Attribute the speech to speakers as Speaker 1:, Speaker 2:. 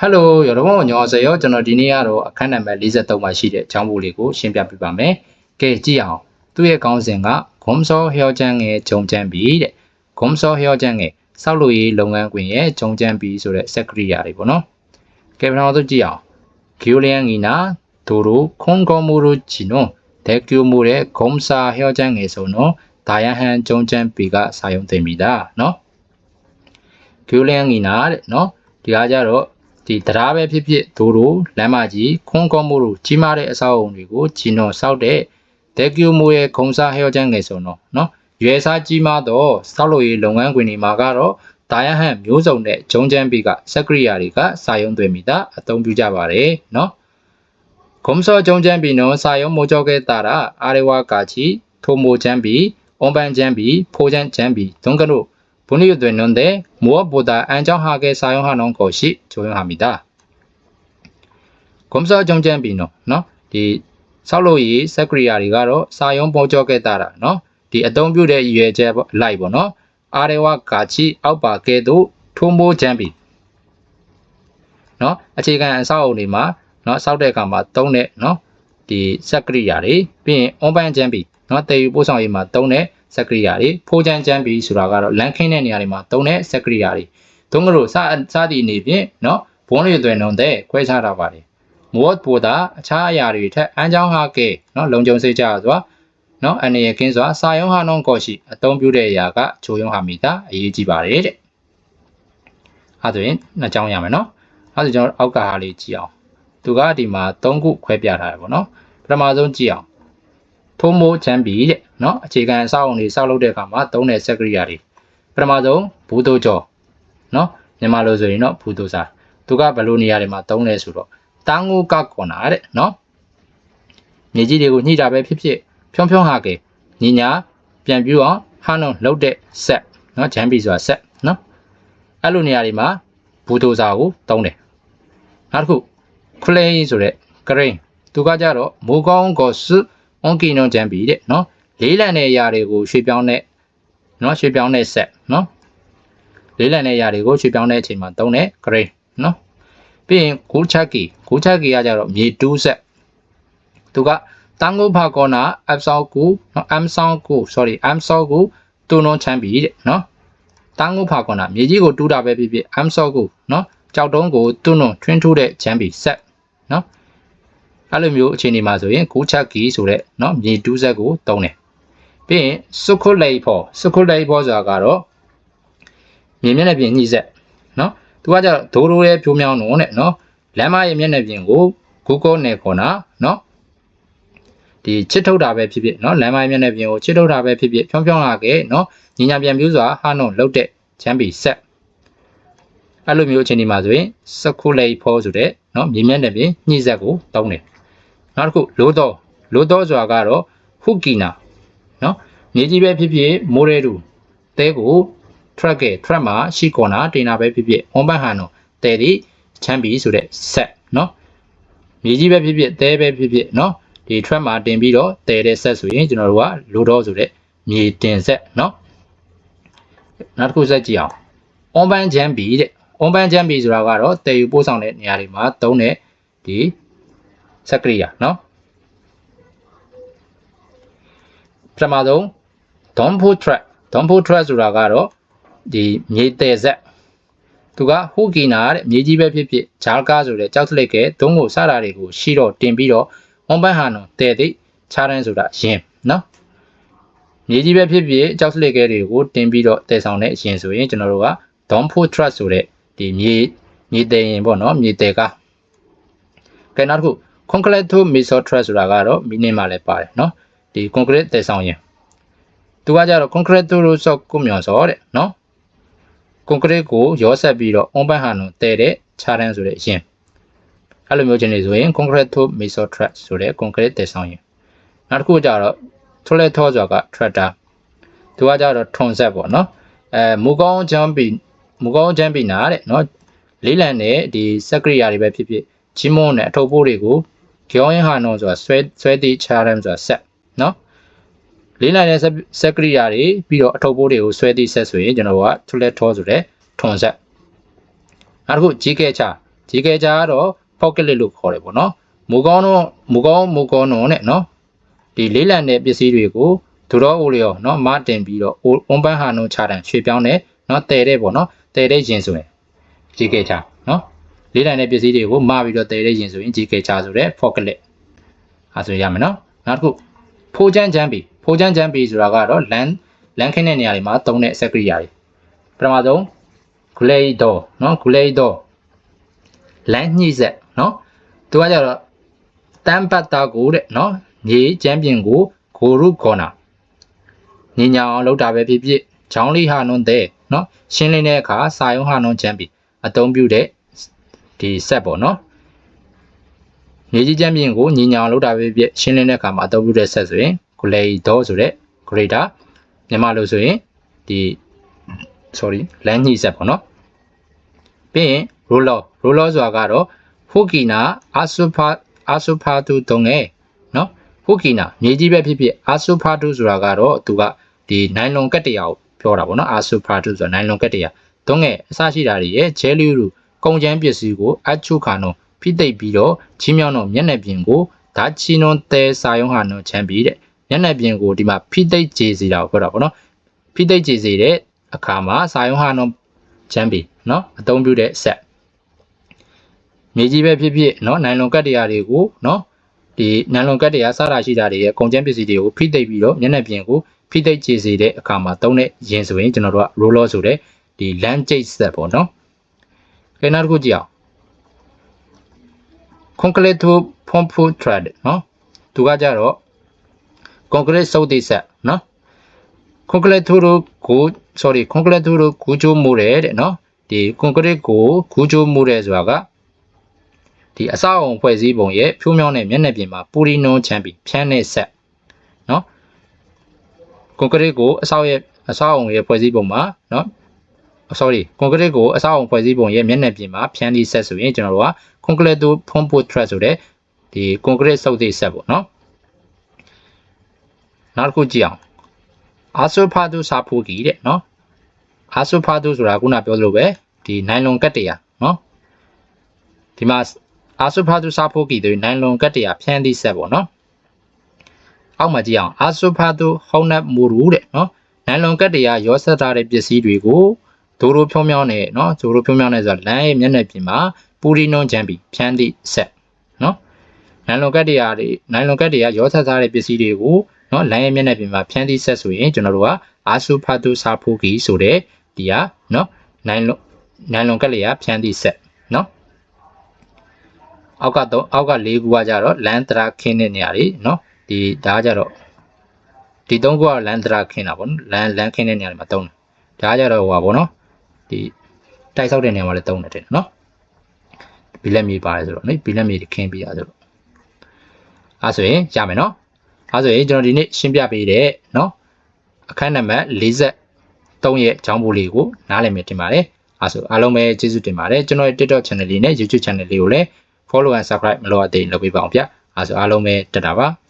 Speaker 1: ဟယ်လိုရောတော့ညောစေရောကျွန်တော်ဒီနေ့ကတော့အခန်းနံပါတ်43မှာရှိတဲ့အကြောင်းပို့လေးကိုရှင်းပြပြပါမယ်။ကဲကြည့်အောင်သူ့ရဲ့ကောင်းစဉ်ကဂွန်ဆောဟျောချန်ငယ်ဂျုံချန်ပြီတဲ့ဂွန်ဆောဟျောချန်ငယ်စောက်လို့ရေးလုပ်ငန်းခွင်ရဲ့ဂျုံချန်ပြီဆိုတဲ့စက်ကရိယာတွေပေါ့နော်။ကဲပထမဆုံးကြည့်အောင်ဂီယိုလျန်ငီနာဒိုရိုခွန်ကောမိုရိုချီနိုဒက်ကျူမိုတဲ့ဂွန်ဆာဟျောချန်ငယ်ဆိုနော်ဒါယဟန်ဂျုံချန်ပြီကစာယုံသိမိတာနော်။ဂီယိုလျန်ငီနာတဲ့နော်ဒီကကြတော့ ဒီတရားပဲဖြစ်ဖြစ်ဒိုရိုလမ်းမကြီးခွန်ကောမို့လို့ကြီးမားတဲ့အဆောက်အုံတွေကိုဂျီနိုစောက်တဲ့ဒက်ကျူမိုရဲ့ခုံစားဟျောချမ်းငယ်ဆိုတော့နော်ရွယ်စားကြီးမားတော့စောက်လို့ရေးလုပ်ငန်းခွင်တွေမှာကတော့ဒါယဟန်မျိုးစုံတဲ့ဂျုံချမ်းပီကစက်ကရိယာတွေကစာယုံသွင်းမိတာအသုံးပြုကြပါတယ်နော်ဂုံစောဂျုံချမ်းပီနော်စာယုံမိုးကြောခဲ့တာရာအာရေဝါကာချီထိုမိုချမ်းပီအွန်ပန်ချမ်းပီဖိုချမ်းချမ်းပီဒုံကနိုဘုန် ရီတွင်နွန်တဲ့မောဘူတာအန်ချောင်းဟာကဲစာယုံဟာနောင်ကိုရှိဂျိုယုံဟာမီတာကွန်ဆောဂျုံချမ်းပြီနော်နော်ဒီဆောက်လို့ရေးစက်ကရိယာတွေကတော့စာယုံပေါ်ကြောခဲ့တာတာနော်ဒီအသုံးပြုတဲ့ရွယ်ချက်လိုက်ပေါ့နော်အာရေဝကာချီအောက်ပါကဲတို့ထုံးမိုးချမ်းပြီနော်အခြေခံအဆောက်အုံတွေမှာနော်စောက်တဲ့အခါမှာသုံးတဲ့နော်ဒီစက်ကရိယာတွေပြီးရင်အွန်ပန်ချမ်းပြီ နော်တည်ယူပို့ဆောင်ရေးမှာသုံးတဲ့စက်ကရိယာတွေဖိုးချမ်းချမ်းပြီဆိုတာကတော့လန်ခင်းတဲ့နေရာတွေမှာသုံးတဲ့စက်ကရိယာတွေသုံးကလို့စစသည်အနေဖြင့်နော်ဘုံလေးသွင်းလုံးတဲ့ခွဲခြားတာပါတယ်မော့ပူတာအခြားအရာတွေထက်အန်းချောင်းဟာကဲနော်လုံခြုံစိတ်ကြစွာနော်အနေရခင်းစွာစာယုံဟာနှောင်းကော့ရှိအသုံးပြုတဲ့အရာကဂျိုယုံဟာမီတာအရေးကြီးပါတယ်တဲ့အဲဆိုရင်နှစ်ကြောင်းရမယ်နော်အဲဆိုကျွန်တော်အောက်ကဟာလေးကြည့်အောင်သူကဒီမှာ၃ခုခွဲပြထားတယ်ပေါ့နော်ပထမဆုံးကြည့်အောင် ထိုးမိုးချမ်းပြီတဲ့နော်အခြေခံအဆောက်အုံတွေဆောက်လုပ်တဲ့အခါမှာသုံးတဲ့စက်ကရိယာတွေပထမဆုံးဘူတိုကျော်နော်မြန်မာလိုဆိုရင်တော့ဘူတိုစာသူကဘယ်လိုနေရာတွေမှာသုံးလဲဆိုတော့တန်းကိုကကွန်နာတဲ့နော်မြေကြီးတွေကိုညှိတာပဲဖြစ်ဖြစ်ဖြုံဖြုံဟာကေညီညာပြန်ပြီးတော့ဟာနုံလှုပ်တဲ့ဆက်နော်ဂျမ်ပီဆိုတာဆက်နော်အဲ့လိုနေရာတွေမှာဘူတိုစာကိုသုံးတယ်နောက်တစ်ခုခလိန်ဆိုတဲ့ဂရိန်သူကကြတော့မိုးကောင်းကောစွ အွန်ကီနွန်ဂျမ်ပီတဲ့နော်လေးလံတဲ့အရာတွေကိုရွှေ့ပြောင်းတဲ့နော်ရွှေ့ပြောင်းတဲ့ဆက်နော်လေးလံတဲ့အရာတွေကိုရွှေ့ပြောင်းတဲ့အချိန်မှာသုံးတဲ့ grade နော်ပြီးရင်ဂူချက်ကီဂူချက်ကီကကြတော့မြေတူးဆက်သူကတန်ကိုဖာကောနာအပ်ဆောက်ကူနော်အမ်ဆောက်ကူ sorry အမ်ဆောက်ကူတူနွန်ချမ်းပီတဲ့နော်တန်ကိုဖာကောနာမြေကြီးကိုတူးတာပဲဖြစ်ဖြစ်အမ်ဆောက်ကူနော်ကြောက်တုံးကိုတူနွန်ထွင်းထူးတဲ့ချမ်းပီဆက်နော် အဲ့လိုမျိုးအခြေအနေမှာဆိုရင်ဂူချက်ကီဆိုတဲ့နော်မြေတူးဆက်ကိုတုံးတယ်ပြီးရင်စုခုလိဖောစုခုလိဖောဆိုတာကတော့မြေမျက်နှာပြင်ညှိဆက်နော်သူကကြတော့ဒိုးရိုးရဲ့ဖြိုးမြောင်းတော့တဲ့နော်လမ်းမရဲ့မျက်နှာပြင်ကို Google နဲ့ခေါ်တာနော်ဒီချစ်ထုတ်တာပဲဖြစ်ဖြစ်နော်လမ်းမရဲ့မျက်နှာပြင်ကိုချစ်ထုတ်တာပဲဖြစ်ဖြစ်ဖြောင်းဖြောင်းလာခဲ့နော်ညီညာပြန်ပြူးစွာဟာနုံလှုပ်တဲ့ချမ်းပီဆက်အဲ့လိုမျိုးအချိန်ဒီမှာဆိုရင်စခုလိဖောဆိုတဲ့နော်မြေမျက်နှာပြင်ညှိဆက်ကိုတောင်းတယ် နောက်တစ်ခုလိုတော့လိုတော့ဆိုတာကတော့ဟုကီနာနော်မြေကြီးပဲဖြစ်ဖြစ်မိုးရဲတူတဲကို track က track မှာရှိကော်နာတင်တာပဲဖြစ်ဖြစ် on back ဟန်တော့တဲဒီချမ်းပီဆိုတဲ့ set နော်မြေကြီးပဲဖြစ်ဖြစ်တဲပဲဖြစ်ဖြစ်နော်ဒီ track မှာတင်ပြီးတော့တဲတဲ့ set ဆိုရင်ကျွန်တော်တို့ကလိုတော့ဆိုတဲ့မြေတင် set နော်နောက်တစ်ခုဆက်ကြည့်အောင် on back ချမ်းပီတဲ့ on back ချမ်းပီဆိုတာကတော့တဲယူပို့ဆောင်တဲ့နေရာတွေမှာသုံးတဲ့ဒီ စက်ကရိယာနော်ပထမဆုံး don't put track don't put track ဆိုတာကတော့ဒီမြေတဲဆက်သူကဟူကီနာတဲ့မြေကြီးပဲဖြစ်ဖြစ်ဂျာကားဆိုတဲ့ကြောက်လက်ကဲဒုံးကိုစတာတွေကိုရှိတော့တင်ပြီးတော့ဝွန်ပန်းဟာနုံတဲသိခြားတန်းဆိုတာရင်နော်မြေကြီးပဲဖြစ်ဖြစ်ကြောက်လက်ကဲတွေကိုတင်ပြီးတော့တဲဆောင်တဲ့အရင်ဆိုရင်ကျွန်တော်တို့က don't put track ဆိုတဲ့ဒီမြေမြေတဲရင်ပေါ့နော်မြေတဲကားကဲနောက်တစ်ခု concrete to meso track ဆိုတာကတော့မီနင်းမှာလည်းပါတယ်နော်ဒီ concrete တဲဆောင်ရင်သူကကြတော့ concrete လို့ဆိုကိုမြော်စောတဲ့နော် concrete ကိုရောဆက်ပြီးတော့ on back ဟန်ကိုတဲတဲ့ခြားတန်းဆိုတဲ့အရင်အဲ့လိုမျိုးချင်းနေဆိုရင် concrete to meso track ဆိုတဲ့ concrete တဲဆောင်ရင်နောက်တစ်ခုကြတော့ toilet ထောဆိုတာက tractor သူကကြတော့ ton set ပေါ့နော်အဲမူကောင်း jumping မူကောင်း jumping နာတဲ့နော်လေးလံတဲ့ဒီစက်ကရိယာတွေပဲဖြစ်ဖြစ်ဂျီမွန်နဲ့အထုပ်ပိုးတွေကို ကျောင်းရင်ဟာနော်ဆိုတာဆွဲဆွဲတိချာရမ်ဆိုတာဆက်နော်လေးလိုက်တဲ့ဆက်ကရိယာတွေပြီးတော့အထုပ်ပိုးတွေကိုဆွဲသည့်ဆက်ဆိုရင်ကျွန်တော်က toilet tour ဆိုတဲ့ထွန်ဆက်နောက်တစ်ခုကြီးကဲချဒီကေချာကတော့ pocket လို့ခေါ်တယ်ပေါ့နော်မူကောင်းတော့မူကောင်းမူကောင်းတော့နဲ့နော်ဒီလေးလံတဲ့ပစ္စည်းတွေကိုဒူရောအိုလျောနော်မတင်ပြီးတော့အွန်ပန်းဟာနုံချတန်ရွှေပြောင်းတဲ့နော်တဲတဲ့ပေါ့နော်တဲတဲ့ရင်ဆိုရင်ဒီကေချာနော် လေးလံတဲ့ပစ္စည်းတွေကိုမပြီးတော့တဲတဲ့ရင်ဆိုရင်ဒီကေချာဆိုတဲ့ pocket အဲဆိုရမယ်နော်နောက်တစ်ခုဖိုးချမ်းချမ်းပီဖိုးချမ်းချမ်းပီဆိုတာကတော့လန်လန်ခင်းတဲ့နေရာတွေမှာသုံးတဲ့စက်ကရိယာတွေပထမဆုံး glade နော် glade လမ်းညှိဆက်နော်သူကကြတော့တမ်ပတ်တာကိုတဲ့နော်ညီချမ်းပြင်ကိုဂိုရုခေါ်နာညီညာအောင်လောက်တာပဲဖြစ်ဖြစ်ချောင်းလေးဟာနွန်းတဲ့နော်ရှင်းလင်းတဲ့အခါစာယုံဟာနွန်းချမ်းပြီအသုံးပြုတဲ့ ဒီဆက်ပေါ့နော်ညီကြီးချမ်းပြင်ကိုညီညာအောင်လောက်တာပဲဖြစ်ရှင်းလင်းတဲ့အခါမှာအသုံးပြုတဲ့ဆက်ဆိုရင် grade ဆိုတဲ့ grader မြန်မာလို့ဆိုရင်ဒီ sorry လမ်းညှိဆက်ပေါ့နော်ပြီးရင် roller roller ဆိုတာကတော့ hukina asupa asupatu တုံးငယ်နော် hukina မြေကြီးပဲဖြစ်ဖြစ် asupatu ဆိုတာကတော့သူကဒီနိုင်လွန်ကက်တရာကိုပြောတာပေါ့နော် asupatu ဆိုတာနိုင်လွန်ကက်တရာတုံးငယ်အစရှိတာတွေရဲ့ဂျဲလီရူ ကုံချမ်းပစ္စည်းကိုအချုခါနုံဖိသိပ်ပြီးတော့ချင်းမြောင်းတော့မျက်နှာပြင်ကိုဓာချီနွန်တဲစာယုံဟာနုံချမ်းပြီးတဲ့မျက်နှာပြင်ကိုဒီမှာဖိသိပ်ကြေစီတာကိုပြောတာပေါ့နော်ဖိသိပ်ကြေစီတဲ့အခါမှာစာယုံဟာနုံချမ်းပြီးနော်အသုံးပြုတဲ့ဆက်မြေကြီးပဲဖြစ်ဖြစ်နော်နိုင်လွန်ကတ်တရားတွေကိုနော်ဒီနိုင်လွန်ကတ်တရားစားတာရှိတာတွေရဲ့ကုန်ကျန်းပစ္စည်းတွေကိုဖိသိပ်ပြီးတော့မျက်နှာပြင်ကိုဖိသိပ်ကြေစေတဲ့အခါမှာသုံးတဲ့ရင်ဆိုရင်ကျွန်တော်တို့က roller ဆိုတဲ့ဒီ land jade set ပေါ့နော်။ ခဲနောက်တစ်ခုကြည့်အောင် concrete to pump thread နော်။သူကကြတော့ concrete စုပ်တိဆက်နော် concrete to ကို sorry concrete to ကိုချိုးမိုးတယ်တဲ့နော်။ဒီ concrete ကိုခူးချိုးမိုးတယ်ဆိုတာကဒီအစအုံဖွဲ့စည်းပုံရဲ့ဖြိုးမြောင်းတဲ့မျက်နှာပြင်မှာပူရီနွန်ချမ်းပြီးဖြန်းတဲ့ဆက်နော်ကွန်ကရစ်ကိုအဆောက်ရဲ့အဆောက်အုံရဲ့ဖွဲ့စည်းပုံမှာနော် sorry ကွန်ကရစ်ကိုအဆောက်အုံဖွဲ့စည်းပုံရဲ့မျက်နှာပြင်မှာဖြန်းသည့်ဆက်ဆိုရင်ကျွန်တော်တို့က concrete to pump thread ဆိုတဲ့ဒီကွန်ကရစ်စုပ်သည့်ဆက်ပေါ့နော်နောက်တစ်ခုကြည့်အောင်အာဆိုဖာတုစာဖိုကီတဲ့နော်အာဆိုဖာတုဆိုတာခုနပြောသလိုပဲဒီနိုင်လွန်ကတ်တရာနော်ဒီမှာအာဆုဖာတုစာဖိုကီတွေနိုင်လွန်ကတ်တရာဖြန်းသည့်ဆက်ပေါ့နော်အောက်မှာကြည့်အောင်အာဆုဖာတုဟောင်းနတ်မူရူတဲ့နော်နိုင်လွန်ကတ်တရာရောဆက်ထားတဲ့ပစ္စည်းတွေကို ဒိုရိုဖြောင်းမြောင်းနဲ့နော်ဒိုရိုဖြောင်းမြောင်းနဲ့ဆိုတာလမ်းရဲ့မျက်နှာပြင်မှာပူရီနွန်ဂျမ်ပီဖြန်းသည့်ဆက်နော်နိုင်လွန်ကတ်တရားတွေနိုင်လွန်ကတ်တွေကရောဆက်စားတဲ့ပစ္စည်းတွေကိုနော်လိုင်းရဲ့မျက်နှာပြင်မှာဖြန်းသည့်ဆက်ဆိုရင်ကျွန်တော်တို့ကအာဆူဖာတူဆာဖိုဂီဆိုတဲ့ဒီဟာနော်နိုင်လွန်နိုင်လွန်ကတ်လေးကဖြန်းသည့်ဆက်နော်အောက်ကတော့အောက်က၄ခုကကြတော့လန်တရာခင်းတဲ့နေရာတွေနော်ဒီဒါကကြတော့ဒီ၃ခုကလန်တရာခင်းတာပေါ့နော်လန်လန်ခင်းတဲ့နေရာတွေမှာတုံးတယ်ဒါကကြတော့ဟိုပါပေါ့နော် ဒီတိုက်ဆောက်တဲ့နေရာမှာလည်းတုံးတယ်တဲ့နော်ဘီလက်မြေပါတယ်ဆိုတော့နော်ဘီလက်မြေခင်းပြရဆိုတော့အဲဆိုရင်ရမယ်နော်အဲဆိုရင်ကျွန်တော်ဒီနေ့ရှင်းပြပေးတဲ့နော်အခန်းနံပါတ်43ရဲ့အကြောင်းပို့လေးကိုနားလည်မြင်တင်ပါတယ်အဲဆိုအားလုံးပဲကျေးဇူးတင်ပါတယ်ကျွန်တော်ရဲ့ TikTok channel လေးနဲ့ YouTube channel လေးကိုလည်း follow and subscribe မလုပ်အပ်သေးလုပ်ပေးပါအောင်ဗျ။အဲဆိုအားလုံးပဲတက်တာပါ။